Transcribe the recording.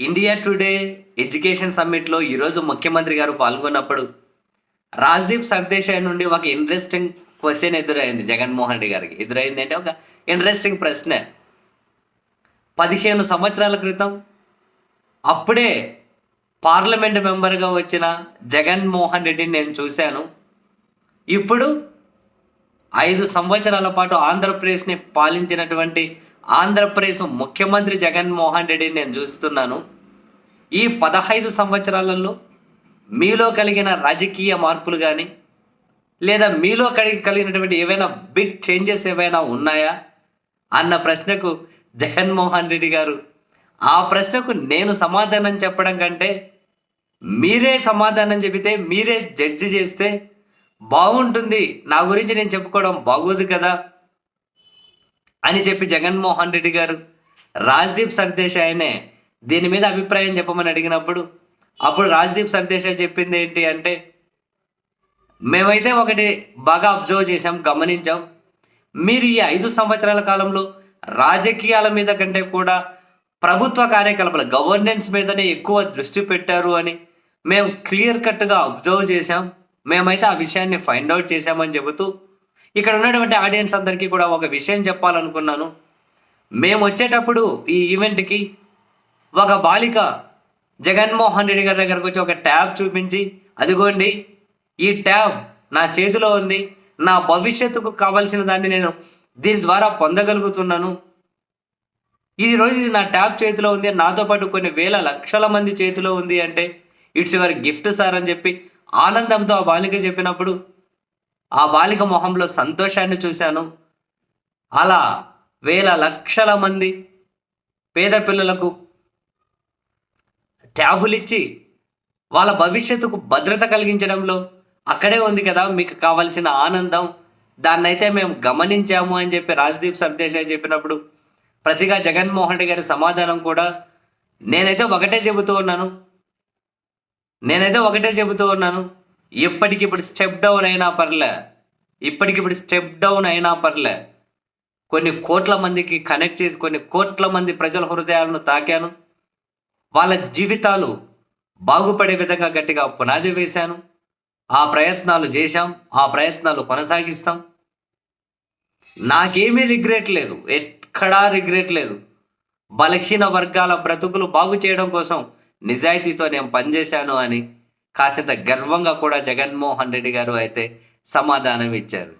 India today education సమ్మిట్లో ఈరోజు ముఖ్యమంత్రి గారు పాల్గొన్నప్పుడు రాజ్దీప్ సర్దేశాయ్ నుండి ఒక ఇంట్రెస్టింగ్ క్వశ్చన్ ఎదురైంది జగన్మోహన్ రెడ్డి గారికి. ఎదురైంది అంటే ఒక ఇంట్రెస్టింగ్ ప్రశ్న. పదిహేను సంవత్సరాల క్రితం అప్పుడే పార్లమెంట్ మెంబర్గా వచ్చిన జగన్మోహన్ రెడ్డిని నేను చూశాను. ఇప్పుడు ఐదు సంవత్సరాల పాటు ఆంధ్రప్రదేశ్ని పాలించినటువంటి ఆంధ్రప్రదేశ్ ముఖ్యమంత్రి జగన్మోహన్ రెడ్డిని నేను చూస్తున్నాను. ఈ పదహైదు సంవత్సరాలలో మీలో కలిగిన రాజకీయ మార్పులు కానీ లేదా మీలో కలిగి కలిగినటువంటి ఏవైనా బిగ్ చేంజెస్ ఏవైనా ఉన్నాయా? అన్న ప్రశ్నకు జగన్మోహన్ రెడ్డి గారు ఆ ప్రశ్నకు నేను సమాధానం చెప్పడం కంటే మీరే సమాధానం చెబితే మీరే జడ్జి చేస్తే బాగుంటుంది. నా గురించి నేను చెప్పుకోవడం బాగోదు కదా? అని చెప్పి జగన్మోహన్ రెడ్డి గారు రాజ్దీప్ సర్దేశాయనే దీని మీద అభిప్రాయం చెప్పమని అడిగినప్పుడు అప్పుడు రాజ్దీప్ సర్దేశాయ్ చెప్పింది ఏంటి అంటే మేమైతే ఒకటి బాగా అబ్జర్వ్ చేసాం గమనించాం. మీరు ఈ ఐదు సంవత్సరాల కాలంలో రాజకీయాల మీద కంటే కూడా ప్రభుత్వ కార్యకలాపాల గవర్నెన్స్ మీదనే ఎక్కువ దృష్టి పెట్టారు అని మేము క్లియర్ కట్గా అబ్జర్వ్ చేశాం. మేమైతే ఆ విషయాన్ని ఫైండ్ అవుట్ చేశామని చెబుతూ ఇక్కడ ఉన్నటువంటి ఆడియన్స్ అందరికీ కూడా ఒక విషయం చెప్పాలనుకున్నాను. మేము వచ్చేటప్పుడు ఈ ఈవెంట్కి ఒక బాలిక జగన్మోహన్ రెడ్డి గారి దగ్గరకు వచ్చి ఒక ట్యాబ్ చూపించి అదిగోండి ఈ ట్యాబ్ నా చేతిలో ఉంది నా భవిష్యత్తుకు కావలసిన దాన్ని నేను దీని ద్వారా పొందగలుగుతున్నాను. ఈ రోజు ఇది నా ట్యాబ్ చేతిలో ఉంది నాతో పాటు కొన్ని వేల లక్షల మంది చేతిలో ఉంది అంటే ఇట్స్ యువర్ గిఫ్ట్ సార్ అని చెప్పి ఆనందంతో ఆ బాలిక చెప్పినప్పుడు ఆ బాలిక మొహంలో సంతోషాన్ని చూశాను. అలా వేల లక్షల మంది పేద పిల్లలకు ట్యాబులు ఇచ్చి వాళ్ళ భవిష్యత్తుకు భద్రత కలిగించడంలో అక్కడే ఉంది కదా మీకు కావలసిన ఆనందం. దాన్నైతే మేము గమనించాము అని చెప్పి రాజ్దీప్ సర్దేశాయ్ చెప్పినప్పుడు ప్రతిగా జగన్మోహన్ రెడ్డి గారి సమాధానం కూడా నేనైతే ఒకటే చెబుతూ ఉన్నాను. నేనైతే ఒకటే చెబుతూ ఉన్నాను. ఇప్పటికిప్పుడు స్టెప్ డౌన్ అయినా పర్లే. ఇప్పటికిప్పుడు స్టెప్ డౌన్ అయినా పర్లే. కొన్ని కోట్ల మందికి కనెక్ట్ చేసి కొన్ని కోట్ల మంది ప్రజల హృదయాలను తాకాను. వాళ్ళ జీవితాలు బాగుపడే విధంగా గట్టిగా పునాది వేశాను. ఆ ప్రయత్నాలు చేశాం. ఆ ప్రయత్నాలు కొనసాగిస్తాం. నాకేమీ రిగ్రెట్ లేదు. ఎక్కడా రిగ్రెట్ లేదు. బలహీన వర్గాల బ్రతుకులు బాగు చేయడం కోసం నిజాయితీతో నేను పనిచేశాను అని కాసింత గర్వంగా కూడా జగన్మోహన్ రెడ్డి గారు అయితే సమాధానం ఇచ్చారు.